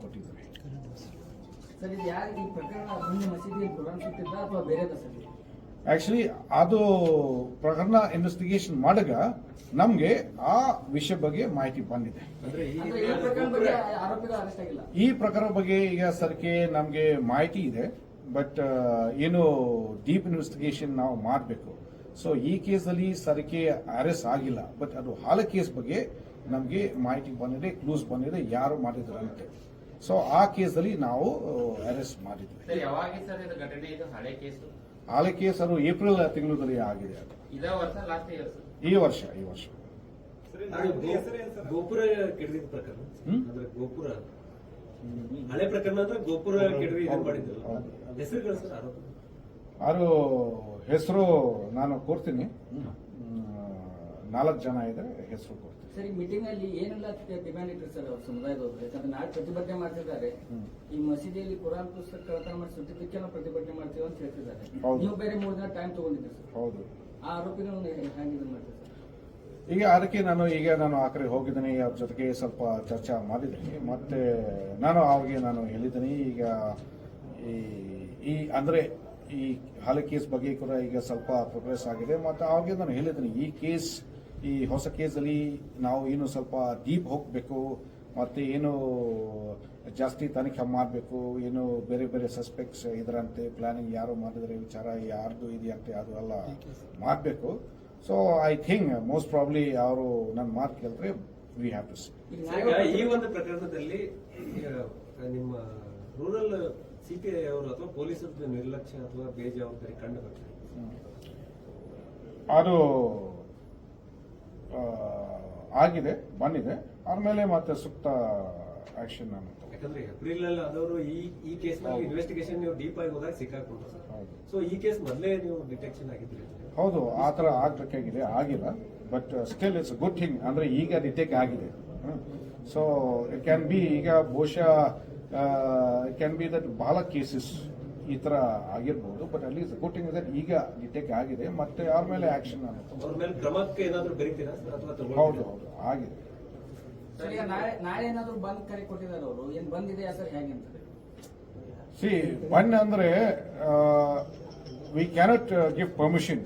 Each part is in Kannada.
ಕೊಟ್ಟಿದ್ದಾರೆ. ಆಕ್ಚುಲಿ ಅದು ಪ್ರಕರಣ ಇನ್ವೆಸ್ಟಿಗೇಷನ್ ಮಾಡಾಗ ನಮಗೆ ಆ ವಿಷಯ ಬಗ್ಗೆ ಮಾಹಿತಿ ಬಂದಿದೆ. ಈ ಪ್ರಕರಣ ಬಗ್ಗೆ ಈಗ ಸರ್ಕೆ ನಮಗೆ ಮಾಹಿತಿ ಇದೆ ಬಟ್ ಏನು ಡೀಪ್ ಇನ್ವೆಸ್ಟಿಗೇಷನ್ ನಾವು ಮಾಡಬೇಕು. ಸೊ ಈ ಕೇಸಲ್ಲಿ ಸರ್ಕೆ ಅರೆಸ್ಟ್ ಆಗಿಲ್ಲ ಬಟ್ ಅದು ಹಾಲ ಕೇಸ್ ಬಗ್ಗೆ ನಮಗೆ ಮಾಹಿತಿ ಬಂದಿದೆ ಕ್ಲೂಸ್ ಬಂದಿದೆ ಯಾರು ಮಾಡಿದ್ರು ಅಂತ. ಸೊ ಆ ಕೇಸಲ್ಲಿ ನಾವು ಅರೆಸ್ಟ್ ಮಾಡಿದ್ವಿ. ಸರ್ ಯಾವಾಗ ಸರ್ ಇದು ಘಟನೆ ಇದು? ಹಳೆ ಕೇಸು ಅದು ಏಪ್ರಿಲ್ ತಿಂಗಳಲ್ಲಿ ಆಗಿದೆ ಅದು. ಇದೇ ವರ್ಷ ಲಾಸ್ಟ್ ಇಯರ್ ಸರ್? ಈ ವರ್ಷ ಈ ವರ್ಷ. ಗೋಪುರ ಕೆಡವಿದ ಪ್ರಕರಣ. ಗೋಪುರ. ಹಳೆ ಪ್ರಕರಣ ಅಂದ್ರೆ ಗೋಪುರ ಕೆಡವಿ ಇದು ಮಾಡಿದ್ರು. ಹೌದು. ಹೆಸರುಗಳು ಸರ್ ಆರೋಪ ಅದು ಹೆಸರು ನಾನು ಕೊಡ್ತೀನಿ. ನಾಲ್ಕು ಜನ ಇದ್ರೆ ಹೆಸರು ಕೊಡ್ತೀನಿ ಸರ್ ಈ ಮೀಟಿಂಗ್ ಅಲ್ಲಿ ಏನೆಲ್ಲ ಡಿಮ್ಯಾಂಡ್ ಇಟ್ಟರು ಸರ್ ಅವ್ರ ಸಮುದಾಯದವರು? ಯಾಕಂದ್ರೆ ನಾಳೆ ಪ್ರತಿಭಟನೆ ಮಾಡ್ತಿದ್ದಾರೆ. ಈ ಮಸೀದಿಯಲ್ಲಿ ಕುರಾನ್ ಪುಸ್ತಕ ಕಳತನ ಮಾಡಿ ನಾವು ಪ್ರತಿಭಟನೆ ಮಾಡ್ತೀವಿ ಅಂತ ಹೇಳ್ತಿದ್ದಾರೆ. ನೀವು ಬೇರೆ ಮೂರು ದಿನ ಟೈಮ್ ತಗೊಂಡಿದ್ದೀರಿ ಸರ್. ಹೌದು. ಆ ಆರೋಪಿಗಳು ಹೆಂಗೆ ಇದು ಮಾಡ್ತೀವಿ ಸರ್? ಈಗ ಅದಕ್ಕೆ ನಾನು ಈಗ ನಾನು ಆ ಕಡೆ ಹೋಗಿದ್ದೀನಿ. ಅವ್ರ ಜೊತೆಗೆ ಸ್ವಲ್ಪ ಚರ್ಚೆ ಮಾಡಿದ್ದೀನಿ. ಮತ್ತೆ ನಾನು ಅವ್ರಿಗೆ ನಾನು ಹೇಳಿದ್ದೀನಿ. ಈಗ ಈ ಈ ಅಂದರೆ ಈ ಹಾಲಿ ಕೇಸ್ ಬಗ್ಗೆ ಕೂಡ ಈಗ ಸ್ವಲ್ಪ ಪ್ರೋಗ್ರೆಸ್ ಆಗಿದೆ. ಮತ್ತು ಅವ್ರಿಗೆ ನಾನು ಹೇಳಿದ್ದೀನಿ ಈ ಕೇಸ್ ಈ ಹೊಸ ಕೇಸಲ್ಲಿ ನಾವು ಏನು ಸ್ವಲ್ಪ ಡೀಪ್ ಹೋಗಬೇಕು ಮತ್ತು ಏನು ಜಾಸ್ತಿ ತನಿಖೆ ಮಾಡಬೇಕು ಏನು ಬೇರೆ ಬೇರೆ ಸಸ್ಪೆಕ್ಟ್ಸ್ ಇದರಂತೆ ಪ್ಲಾನಿಂಗ್ ಯಾರು ಮಾಡಿದರೆ ವಿಚಾರ ಯಾರ್ದು ಇದೆಯಂತೆ ಅದು ಎಲ್ಲ ಮಾಡಬೇಕು. So I think most probably ಅವರು ನನ್ನ ಮಾತು ಕೇಳಿದ್ರೆ ವಿ ಹ್ಯಾವ್ ಟು ಸಿ ಈ ಒಂದು ಪ್ರಕರಣದಲ್ಲಿ ನಿಮ್ಮ ರೂರಲ್ ಸಿಪಿಐ ಅವರು ಅಥವಾ ಪೊಲೀಸರ ನಿರ್ಲಕ್ಷ್ಯ ಅಥವಾ ಬೇಜವಾಬ್ದಾರಿ ಕಂಡು ಬರ್ತದೆ. ಅದು ಆಗಿದೆ ಬಂದಿದೆ. ಆಮೇಲೆ ಮತ್ತೆ ಸೂಕ್ತ ಆಕ್ಷನ್ ನಾನು. ಯಾಕಂದ್ರೆ ಏಪ್ರಿಲ್ ಅಲ್ಲಿ ಆದವರು ಈ ಈ ಕೇಸ್ನಲ್ಲಿ ಇನ್ವೆಸ್ಟಿಗೇಷನ್ ನೀವು ಡೀಪ್ ಆಗಿ ಹೋದಾಗ ಸೊ ಈ ಕೇಸ್ ಮೊದಲೇ ನೀವು ಡಿಟೆಕ್ಷನ್ ಆಗಿದ್ರಿ ಹೌದು ಆ ಥರ ಆಗ್ಬೇಕಾಗಿದೆ ಆಗಿಲ್ಲ. But still it's good thing ಅಂದ್ರೆ ಈಗ ಡಿಟೆಕ್ಟ್ ಆಗಿದೆ. ಸೊ ಇಟ್ ಕ್ಯಾನ್ ಬಿ ಈಗ ಬಹುಶಃ ಕ್ಯಾನ್ ಬಿ ದಟ್ ಬಹಳ ಕೇಸಸ್ ಈ ತರ ಆಗಿರ್ಬೋದು ಬಟ್ ಅಲ್ಲಿ ಗುಡ್ ಥಿಂಗ್ ದಟ್ ಈಗ ಡಿಟೆಕ್ ಆಗಿದೆ ಮತ್ತೆ ಅವ್ರ ಮೇಲೆ ಆಕ್ಷನ್ ಹೌದು ಹೌದು ಆಗಿದೆ. ಸಿ ಬನ್ ಅಂದ್ರೆ ವಿ ಕ್ಯಾನಟ್ ಗಿವ್ ಪರ್ಮಿಷನ್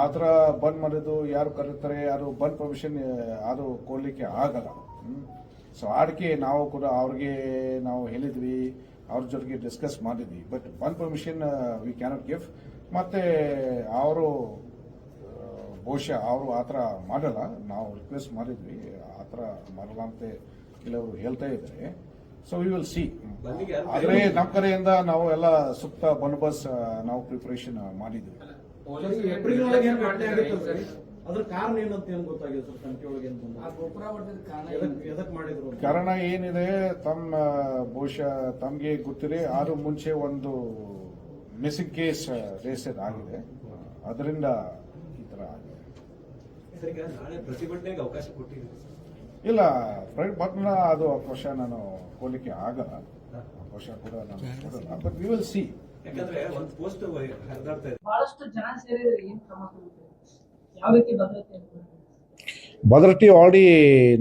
ಆ ಥರ ಬಂದ್ ಮಾಡೋದು ಯಾರು ಕರೀತಾರೆ ಯಾರು ಬಂದ್ ಪರ್ಮಿಷನ್ ಅದು ಕೊಡ್ಲಿಕ್ಕೆ ಆಗಲ್ಲ. ಸೊ ಅದಕ್ಕೆ ನಾವು ಕೂಡ ಅವ್ರಿಗೆ ನಾವು ಹೇಳಿದ್ವಿ ಅವ್ರ ಜೊತೆಗೆ ಡಿಸ್ಕಸ್ ಮಾಡಿದ್ವಿ. But one permission we cannot give ಮತ್ತೆ ಅವರು ಬಹುಶಃ ಅವರು ಆ ಥರ ಮಾಡಲ್ಲ. ನಾವು ರಿಕ್ವೆಸ್ಟ್ ಮಾಡಿದ್ವಿ ಆ ಥರ ಮಾಡಲ್ಲ ಅಂತ ಕೆಲವರು ಹೇಳ್ತಾ ಇದ್ದಾರೆ. ಸೊ ವಿ ವಿಲ್ ಸಿ ಆದರೆ ನಮ್ಮ ಕಡೆಯಿಂದ ನಾವು ಎಲ್ಲ ಸೂಕ್ತ ಬಂದೋಬಸ್ತ್ ನಾವು ಪ್ರಿಪರೇಷನ್ ಮಾಡಿದ್ವಿ. ಅದ್ರ ಕಾರಣ ಏನಂತ ಏನ್ ಗೊತ್ತಾಗಿದೆ ಸರ್ ತನಿಖೆ ಒಳಗೆ ಏನ್ ಬಂದ ಆ ಗೋಪುರ ಹೊಡೆದ ಕಾರಣ ಎದಕ್ ಎದಕ್ ಮಾಡಿದ್ರು ಅಂತ? ಕಾರಣ ಏನಿದೆ ತಮ್ಮ ಬಹುಶಃ ತಮಗೆ ಗೊತ್ತಿದೆ ಆದ್ರೂ ಮುಂಚೆ ಒಂದು ಮಿಸ್ಸಿಂಗ್ ಕೇಸ್ ರಿಜಿಸ್ಟರ್ ಆಗಿದೆ. ಅದರಿಂದ ಈ ಥರ ಆಗಿದೆ. ಸರ್ ಈಗ ನಾಳೆ ಪ್ರತಿಭಟನೆಗೆ ಅವಕಾಶ ಕೊಟ್ಟಿದ್ದೀರಿ ಸರ್? ಇಲ್ಲ ಬಟ್ನ ಅದು ಅವಕಾಶ ನಾನು ಕೊಡ್ಲಿಕ್ಕೆ ಆಗಲ್ಲ. ಅವಕಾಶ ಕೂಡ ನಾನು ಕೊಡಲ್ಲ ಬಟ್ ವಿ ವಿಲ್ ಸಿ ಯಾಕಂದ್ರೆ ಒಂದು ಪೋಸ್ಟ್ ಹರಿದಾಡ್ತಾ ಇದೆ. ಬಹಳಷ್ಟು ಜನ ಸೇರಿದ್ರೆ ಏನ್ ಕ್ರಮ ತಗೋತೀರಿ ಭದ್ರತೆ? ಆಲ್ರೆಡಿ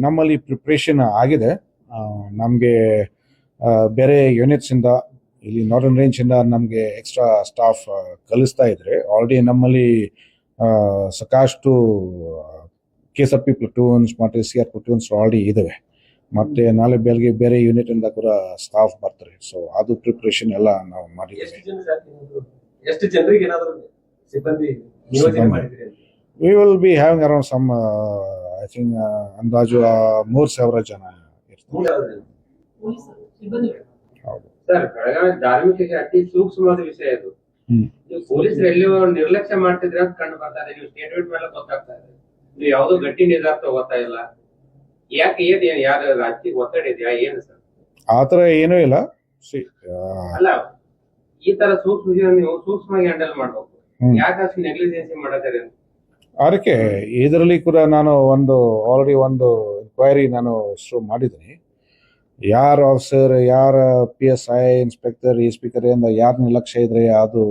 ನಮ್ಮಲ್ಲಿ ಪ್ರಿಪ್ರೇಷನ್ ಆಗಿದೆ. ನಮಗೆ ಬೇರೆ ಯೂನಿಟ್ಸಿಂದ ಇಲ್ಲಿ ನಾರ್ದನ್ ರೇಂಜಿಂದ ನಮಗೆ ಎಕ್ಸ್ಟ್ರಾ ಸ್ಟಾಫ್ ಕಲಿಸ್ತಾ ಇದ್ರೆ ಆಲ್ರೆಡಿ ನಮ್ಮಲ್ಲಿ ಸಾಕಷ್ಟು K S R P platoons ಮತ್ತು ಸಿ ಆರ್ ಪ್ಲಟೂನ್ಸ್ ಆಲ್ರೆಡಿ ಇದಾವೆ. ಮತ್ತೆ ನಾಳೆ ಬೆಳಗ್ಗೆ ಬೇರೆ ಯೂನಿಟ್ ಇಂದ ಕೂಡ ಸ್ಟಾಫ್ ಬರ್ತಾರೆ. ಸೊ ಅದು ಪ್ರಿಪ್ರೇಷನ್ ಎಲ್ಲ ನಾವು ಎಷ್ಟು ಮಾಡಿದ್ದೀವಿ ಜನ ಎಷ್ಟು ಜನರಿಗೆ ಏನಾದರೂ ಸಿಬ್ಬಂದಿ ಮಾಡಿದ್ರಿ? We will be having around some I think ಅಂದಾಜು ಮೂರು ಸಾವಿರ ಜನ ಇರ್ತಾರೆ. ಹೌದು. ಸರ್ ಬೆಳಗಾವಿ ಧಾರ್ಮಿಕ ಅತಿ ಸೂಕ್ಷ್ಮವಾದ ವಿಷಯ ಇದು. ನೀವು ಪೊಲೀಸರು ಎಲ್ಲಿ ನಿರ್ಲಕ್ಷ್ಯ ಮಾಡ್ತಿದ್ರೆ ಅಂತ ಕಂಡು ಬರ್ತಾ ಇದೆ. ನೀವು ಸ್ಟೇಟ್ಮೆಂಟ್ ಮೇಲೆ ಗೊತ್ತಾಗ್ತಾ ಇದೆ. ನೀವು ಯಾವುದೋ ಗಟ್ಟಿ ನಿರ್ಧಾರ ತಗೋತಾ ಇಲ್ಲ. ಯಾಕೆ ಏನು ಏನ್ ಯಾರ ರಾಜಕೀಯ ಒತ್ತಡ ಇದೆಯಾ? ಏನು ಸರ್? ಆ ಥರ ಏನೂ ಇಲ್ಲ. ಅಲ್ಲ ಈ ತರ ಸೂಕ್ಷ್ಮ ನೀವು ಸೂಕ್ಷ್ಮವಾಗಿ ಹ್ಯಾಂಡಲ್ ಮಾಡ್ಬೇಕು. ಯಾಕೆ ಅಷ್ಟು ನೆಗ್ಲಿಜೆನ್ಸಿ ಮಾಡತ್ತಾರೆ ಅದಕ್ಕೆ ಇದರಲ್ಲಿ ಕೂಡ ನಾನು ಒಂದು ಆಲ್ರೆಡಿ ಒಂದು ಇನ್ಕ್ವೈರಿ ನಾನು ಶುರು ಮಾಡಿದ್ದೀನಿ. ಯಾರ ಆಫೀಸರ್ ಯಾರ ಪಿ ಎಸ್ ಐ ಇನ್ಸ್ಪೆಕ್ಟರ್ ಈ ಸ್ಪೀಕರ್ ಇಂದ ಯಾರ ನಿರ್ಲಕ್ಷ್ಯ ಇದ್ರೆ ಅದು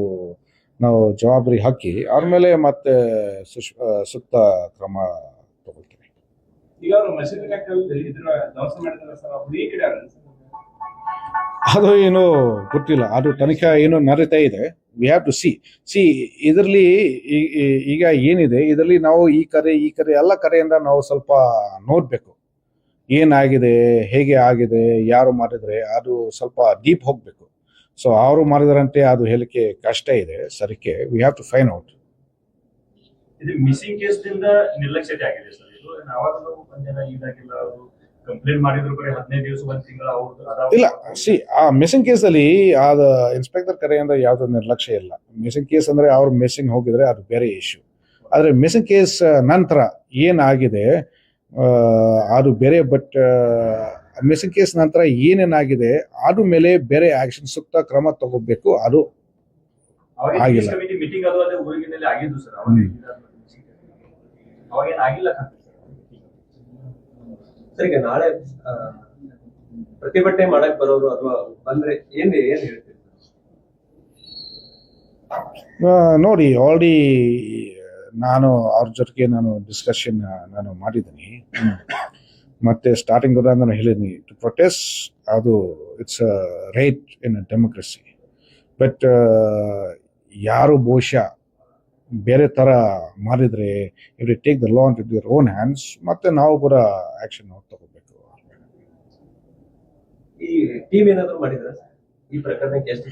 ನಾವು ಜವಾಬ್ದಾರಿ ಹಾಕಿ, ಆದ್ಮೇಲೆ ಮೇಲೆ ಮತ್ತೆ ಸೂಕ್ತ ಕ್ರಮ ತಗೊಳ್ತೀವಿ ಈಗ ಅವರು ಮಸೀದಿ ಇದನ್ನ ಧ್ವಂಸ ಮಾಡಿದ್ರೆ ಸರ್, ಅವ್ರು ಈ ಕಡೆ ಅದು ಏನು ಗೊತ್ತಿಲ್ಲ. ಅದು ತನಿಖೆ ಏನು ನಡೀತಾ ಇದೆ. We have to see see ಇದರಲ್ಲಿ ಈಗ ಏನಿದೆ, ಇದರಲ್ಲಿ ನಾವು ಈ ಕರೆ ಈ ಕರೆ ಎಲ್ಲ ಕರೆಯಿಂದ ನಾವು ಸ್ವಲ್ಪ ನೋಡಬೇಕು. ಏನಾಗಿದೆ, ಹೇಗೆ ಆಗಿದೆ, ಯಾರು ಮಾಡಿದರೆ ಅದು ಸ್ವಲ್ಪ ಡೀಪ್ ಹೋಗಬೇಕು. ಸೊ ಅವರು ಮಾಡಿದ್ರಂತೆ ಅದು ಹೇಳಿಕೆ ಕಷ್ಟ ಇದೆ. ಸರಿಕೆ we have to find out ಇದು ಮಿಸ್ಸಿಂಗ್ ಕೇಸ್ ದಿಂದ ನಿರ್ಲಕ್ಷ್ಯತೆ ಆಗಿದೆ ಸರ್. ಇದು ಯಾವಾಗಲೂ ಬಂದಿಲ್ಲ ಈಗಾಗಿಲ್ಲ ಅವರು ಕಂಪ್ಲೇಂಟ್ ಮಾಡಿದ್ರು ಬರೀ ಹದಿನೈದು ದಿವಸ ಒಂದ್ ತಿಂಗಳ ಇಲ್ಲ ಸಿ ಆ ಮಿಸ್ಸಿಂಗ್ ಕೇಸ್ ಅಲ್ಲಿ ಅದ ಇನ್ಸ್ಪೆಕ್ಟರ್ ಕರೆ ಅಂದ್ರೆ ಯಾವ್ದು ನಿರ್ಲಕ್ಷ್ಯ ಇಲ್ಲ. ಮಿಸ್ಸಿಂಗ್ ಕೇಸ್ ಅಂದ್ರೆ ಅವ್ರು ಮಿಸ್ಸಿಂಗ್ ಹೋಗಿದ್ರೆ ಅದು ಬೇರೆ ಇಶ್ಯೂ ಆದ್ರೆ ಮಿಸ್ಸಿಂಗ್ ಕೇಸ್ ನಂತರ ಏನಾಗಿದೆ ಅದು ಬೇರೆ ಬಟ್ ಮಿಸ್ಸಿಂಗ್ ಕೇಸ್ ನಂತರ ಏನೇನಾಗಿದೆ ಅದು ಮೇಲೆ ಬೇರೆ ಆಕ್ಷನ್ ಸೂಕ್ತ ಕ್ರಮ ತಗೋಬೇಕು ಅದು ಆಗಿಲ್ಲ. ಕಮಿಟಿ ಮೀಟಿಂಗ್ ಅದು ಅದೇ ಊರಿಗಿನಲ್ಲಿ ಆಗಿದ್ದು ಸರ್ ಅವಾಗ ಅವಾಗೇನ್ ಆಗಿಲ್ಲ ಕಾಣ್ತದೆ ಸರ್ ಸರ್ ಈಗ ನಾಳೆ ಪ್ರತಿಭಟನೆ ಮಾಡಕ್ ಬರೋರು ಅಥವಾ ಬಂದ್ರೆ ಏನ್ ಏನ್ ಹೇಳ್ತೀರಿ? ನೋಡಿ ಆಲ್ರೆಡಿ ನಾನು ಅವ್ರ ಜೊತೆಗೆ ನಾನು ಡಿಸ್ಕಷನ್ ನಾನು ಮಾಡಿದ್ದೀನಿ. ಮತ್ತೆ ಸ್ಟಾರ್ಟಿಂಗ್ ಕೂಡ ನಾನು ಹೇಳಿದ್ದೀನಿ ಟು ಪ್ರೊಟೆಸ್ಟ್ ಅದು it's right in democracy but ಯಾರು ಬಹುಶಃ ಬೇರೆ ಥರ ಮಾರಿದರೆ if take the law it their own hands ಮತ್ತೆ ನಾವು ಕೂಡ ಆ್ಯಕ್ಷನ್ ತಗೋಬೇಕು.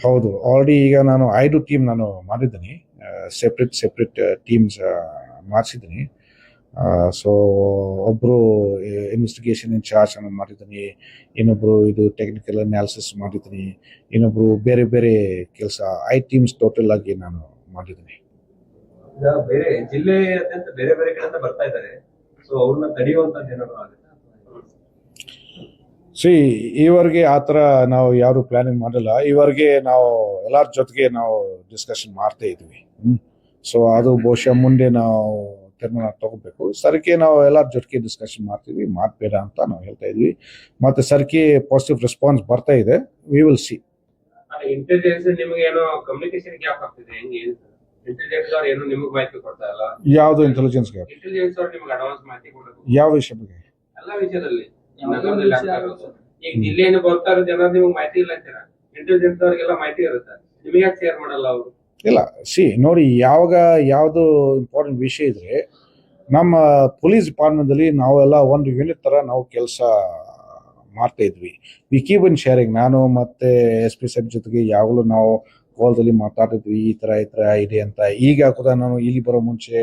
ಹೌದು ಆಲ್ರೆಡಿ ಈಗ ನಾನು ಐದು ಟೀಮ್ ನಾನು ಮಾಡಿದ್ದೀನಿ. ಸೆಪ್ರೇಟ್ ಸೆಪ್ರೇಟ್ ಟೀಮ್ಸ್ ಮಾಡಿಸಿದ್ದೀನಿ. ಸೊ ಒಬ್ಬರು ಇನ್ವೆಸ್ಟಿಗೇಷನ್ ಇನ್ಚಾರ್ಜ್ ಅನ್ನೋದು ಮಾಡಿದ್ದೀನಿ. ಇನ್ನೊಬ್ರು ಇದು ಟೆಕ್ನಿಕಲ್ ಅನಾಲಿಸಿಸ್ ಮಾಡಿದ್ದೀನಿ. ಇನ್ನೊಬ್ರು ಬೇರೆ ಬೇರೆ ಕೆಲಸ ಐ ಟೀಮ್ಸ್ ಟೋಟಲ್ ಆಗಿ ನಾನು ಮಾಡಿದ್ದೀನಿ. ಈಗ ಬೇರೆ ಜಿಲ್ಲೆಯಾದ್ಯಂತ ಬೇರೆ ಬೇರೆ ಕಡೆಯಿಂದ ಬರ್ತಾ ಇದ್ದಾರೆ. ಸೊ ಅವ್ರನ್ನ ತಡೆಯುವಂತದ್ದು ಏನಾದ್ರು ಆಗುತ್ತೆ? ಸಿ ಈವರೆಗೆ ಆ ಥರ ನಾವು ಯಾರು ಪ್ಲಾನಿಂಗ್ ಮಾಡಲ್ಲ. ಈವರೆಗೆ ನಾವು ಎಲ್ಲರ ಜೊತೆಗೆ ನಾವು ಡಿಸ್ಕಷನ್ ಮಾಡ್ತಾ ಇದ್ವಿ. ಸೊ ಅದು ಬಹುಶಃ ಮುಂದೆ ನಾವು ತೀರ್ಮಾನ ತಗೋಬೇಕು. ಸರ್ಕೆ ನಾವು ಎಲ್ಲರ ಜೊತೆಗೆ ಡಿಸ್ಕಷನ್ ಮಾಡ್ತೀವಿ. ಮಾಡಬೇಡ ಅಂತ ನಾವು ಹೇಳ್ತಾ ಇದ್ವಿ. ಮತ್ತೆ ಸರ್ಕೆ ಪಾಸಿಟಿವ್ ರೆಸ್ಪಾನ್ಸ್ ಬರ್ತಾ ಇದೆ. ವಿ ವಿಲ್ ಸಿ ನಿಮ್ಗೆ ಏನೋ ಕಮ್ಯುನಿಕೇಶನ್ ಗ್ಯಾಪ್ ಆಗ್ತಿದೆ. ಹೆಂಗೆ? ಇಂಟೆಲಿಜೆನ್ಸ್ ಅವ್ರು ಏನು ನಿಮಗೆ ಮಾಹಿತಿ ಕೊಡ್ತಾ ಇಲ್ಲ. ಯಾವುದು ಇಂಟೆಲಿಜೆನ್ಸ್ ಗ್ಯಾಪ್ ಇಂಟೆಲಿಜೆನ್ಸ್ ಅವ್ರು ನಿಮ್ಗೆ ಅಡ್ವಾನ್ಸ್ ಮಾಹಿತಿ ಕೊಡಬೇಕು. ಯಾವ ವಿಷಯ ಬಗ್ಗೆ? ಎಲ್ಲಾ ವಿಷಯದಲ್ಲಿ. ಈ ನಗರದಲ್ಲಿ ಆಗ್ತಾ ಇರೋದು. ಈಗ ಜಿಲ್ಲೆಯಿಂದ ಬರ್ತಾ ಜನ ನಿಮ್ಗೆ ಮಾಹಿತಿ ಇಲ್ಲ ಅಂತೀರ? ಇಂಟೆಲಿಜೆನ್ಸ್ ಅವ್ರಿಗೆಲ್ಲ ಮಾಹಿತಿ ಇರುತ್ತೆ. ನಿಮಗೆ ಯಾಕೆ ಶೇರ್ ಮಾಡಲ್ಲ ಅವರು? ಇಲ್ಲ ಸಿ ನೋಡಿ ಯಾವಾಗ ಯಾವುದು ಇಂಪಾರ್ಟೆಂಟ್ ವಿಷಯ ಇದ್ರೆ ನಮ್ಮ ಪೊಲೀಸ್ ಡಿಪಾರ್ಟ್ಮೆಂಟಲ್ಲಿ ನಾವೆಲ್ಲ ಒಂದು ಯೂನಿಟ್ ಥರ ನಾವು ಕೆಲಸ ಮಾಡ್ತಾ ಇದ್ವಿ. ವಿ ಕೀಪ್ ಇನ್ ಶೇರಿಂಗ್ ನಾನು ಮತ್ತೆ ಎಸ್ ಪಿ ಸಾಹೇಬ್ ಜೊತೆಗೆ ಯಾವಾಗಲೂ ನಾವು ಕಾಲ್ದಲ್ಲಿ ಮಾತಾಡಿದ್ವಿ, ಈ ಥರ ಈ ಥರ ಇದೆ ಅಂತ. ಈಗ ಕೂಡ ನಾನು ಇಲ್ಲಿ ಬರೋ ಮುಂಚೆ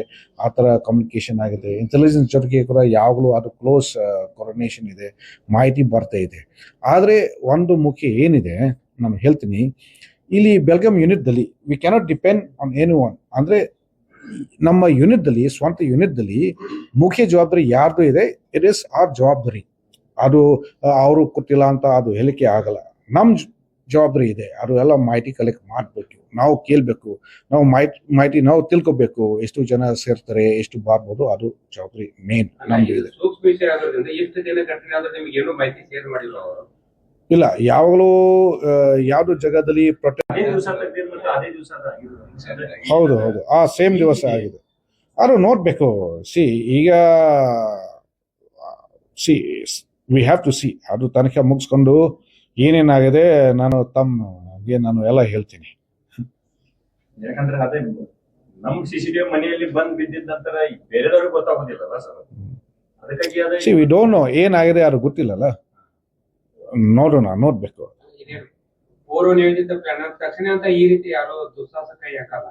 ಆ ಥರ ಕಮ್ಯುನಿಕೇಷನ್ ಆಗಿದೆ. ಇಂಟೆಲಿಜೆನ್ಸ್ ಜೊತೆಗೆ ಕೂಡ ಯಾವಾಗಲೂ ಅದು ಕ್ಲೋಸ್ ಕೋರ್ಡಿನೇಷನ್ ಇದೆ, ಮಾಹಿತಿ ಬರ್ತಾ ಇದೆ. ಆದರೆ ಒಂದು ಮುಖ್ಯ ಏನಿದೆ, ನಾನು ಹೇಳ್ತೀನಿ. ಇಲ್ಲಿ Belgaum ಯೂನಿಟ್ದಲ್ಲಿ we cannot depend on any one ಅಂದರೆ ನಮ್ಮ ಯೂನಿಟ್ದಲ್ಲಿ ಸ್ವಂತ ಯೂನಿಟ್ದಲ್ಲಿ ಮುಖ್ಯ ಜವಾಬ್ದಾರಿ ಯಾರ್ದು ಇದೆ ಇಟ್ ಇಸ್ ಆರ್ ಜವಾಬ್ದಾರಿ. ಅದು ಅವರು ಕೊಟ್ಟಿಲ್ಲ ಅಂತ ಅದು ಹೇಳಿಕೆ ಆಗಲ್ಲ. ನಮ್ಮ ಜವಾಬ್ದಾರಿ ಇದೆ. ಅದು ಎಲ್ಲ ಮಾಹಿತಿ ಕಲೆಕ್ಟ್ ಮಾಡಬೇಕು. ನಾವು ಕೇಳಬೇಕು. ನಾವು ಮಾಹಿತಿ ಮಾಹಿತಿ ನಾವು ತಿಳ್ಕೊಬೇಕು. ಎಷ್ಟು ಜನ ಸೇರ್ತಾರೆ ಎಷ್ಟು ಬಾರ್ಬೋದು ಅದು ಜವಾಬ್ದಾರಿ ಮೇನ್ ನಮ್ದು ಇದೆ ಇಲ್ಲ ಯಾವಾಗಲೂ ಯಾವ್ದು ಜಾಗದಲ್ಲಿ ಹೌದು ಹೌದು. ಆ ಸೇಮ್ ದಿವಸ ಆಗಿದೆ. ಅದು ನೋಡ್ಬೇಕು. ಸಿ ಈಗ see we have to see ಅದು ತನಿಖೆ ಮುಗಿಸ್ಕೊಂಡು ಏನೇನಾಗಿದೆ ನಾನು ತಮ್ಮಗೆ ನಾನು ಎಲ್ಲ ಹೇಳ್ತೀನಿ. ಯಾಕಂದ್ರೆ ಅದೇ ನಮ್ ಸಿಸಿಟಿವಿ ಮನೆಯಲ್ಲಿ ಬಂದ್ ಬಿದ್ದಿದ್ದ ನಂತರ ಬೇರೆದವ್ರಿಗೆ ಗೊತ್ತಾಗೋದಿಲ್ಲಲ್ಲ ಸರ್? ಅದಕ್ಕಾಗಿ ಅದೇ ಸಿ ವಿ ಡೋಂಟ್ ನೋ ಏನಾಗಿದೆ ಯಾರು ಗೊತ್ತಿಲ್ಲಲ್ಲ? ನೋಡೋಣ ನೋಡ್ಬೇಕು. ಪೂರ್ವ ನಿಯೋಜಿತ ಪ್ಲಾನ್ ತಕ್ಷಣ ಅಂತ ಈ ರೀತಿ ಯಾರು ದುಸ್ಸಾಹಸ ಕೈ ಹಾಕಲ್ಲ.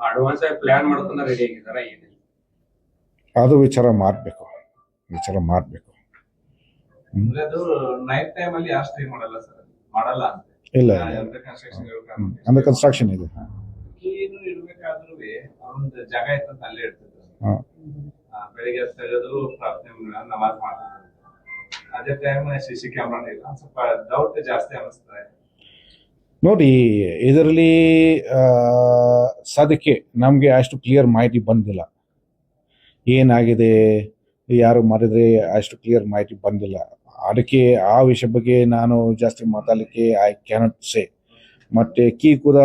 ಅಡ್ವಾನ್ಸ್ ಆಗಿ ಪ್ಲಾನ್ ಮಾಡ್ಕೊಂಡು ರೆಡಿ ಆಗಿದಾರ ಏನಿಲ್ಲ. ಅದು ವಿಚಾರ ಮಾಡಬೇಕು. ವಿಚಾರ ಮಾಡಬೇಕು. ಅಂದ್ರೆ ಅದು ನೈಟ್ ಟೈಮ್ ಅಲ್ಲಿ ಯಾರು ಸ್ಟೇ ಮಾಡಲ್ಲ ಸರ್ ಮಾಡಲ್ಲ ಅಂತ. ಇಲ್ಲ ಅಂದ್ರೆ ಕನ್ಸ್ಟ್ರಕ್ಷನ್ ಅಂದ್ರೆ ಕನ್ಸ್ಟ್ರಕ್ಷನ್ ಇದೆ. ಏನು ಇರ್ಬೇಕಾದ್ರೂ ಅವನೊಂದು ಜಾಗ ಇತ್ತಂತ ಅಲ್ಲೇ ಇರ್ತದೆ ಬೆಳಿಗ್ಗೆ ಎದ್ದು ತೆಗೆದು ಪ್ರಾರ್ಥನೆ ನಮಾಜ್ ಮಾಡ್ತಿದ್ರು. ಅದೇ ಟೈಮ್ ಸಿ ಸಿ ಕ್ಯಾಮ್ರಾನೇ ಇಲ್ಲ. ಸ್ವಲ್ಪ ಡೌಟ್ ಜಾಸ್ತಿ ಅನಿಸ್ತಾ ಇದೆ. ನೋಡಿ ಇದರಲ್ಲಿ ಸದ್ಯಕ್ಕೆ ನಮಗೆ ಅಷ್ಟು ಕ್ಲಿಯರ್ ಮಾಹಿತಿ ಬಂದಿಲ್ಲ. ಏನಾಗಿದೆ ಯಾರು ಮಾಡಿದ್ರೆ ಅಷ್ಟು ಕ್ಲಿಯರ್ ಮಾಹಿತಿ ಬಂದಿಲ್ಲ. ಅದಕ್ಕೆ ಆ ವಿಷಯ ಬಗ್ಗೆ ನಾನು ಜಾಸ್ತಿ ಮಾತಾಡಲಿಕ್ಕೆ ಐ ಕ್ಯಾನಟ್ ಸೇ ಮತ್ತೆ ಕೀ ಕೂಡ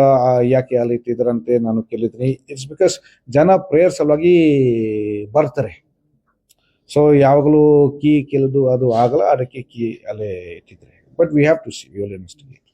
ಯಾಕೆ ಅಲ್ಲಿ ಇಟ್ಟಿದ್ರಂತೆ ನಾನು ಕೇಳಿದ್ದೀನಿ. ಇಟ್ಸ್ ಬಿಕಾಸ್ ಜನ ಪ್ರೇಯರ್ ಸಲುವಾಗಿ ಬರ್ತಾರೆ. ಸೊ ಯಾವಾಗಲೂ ಕೀ ಕೇಳೋದು ಅದು ಆಗಲ್ಲ, ಅದಕ್ಕೆ ಕೀ ಅಲ್ಲೇ ಇಟ್ಟಿದ್ರೆ but we have to see will investigate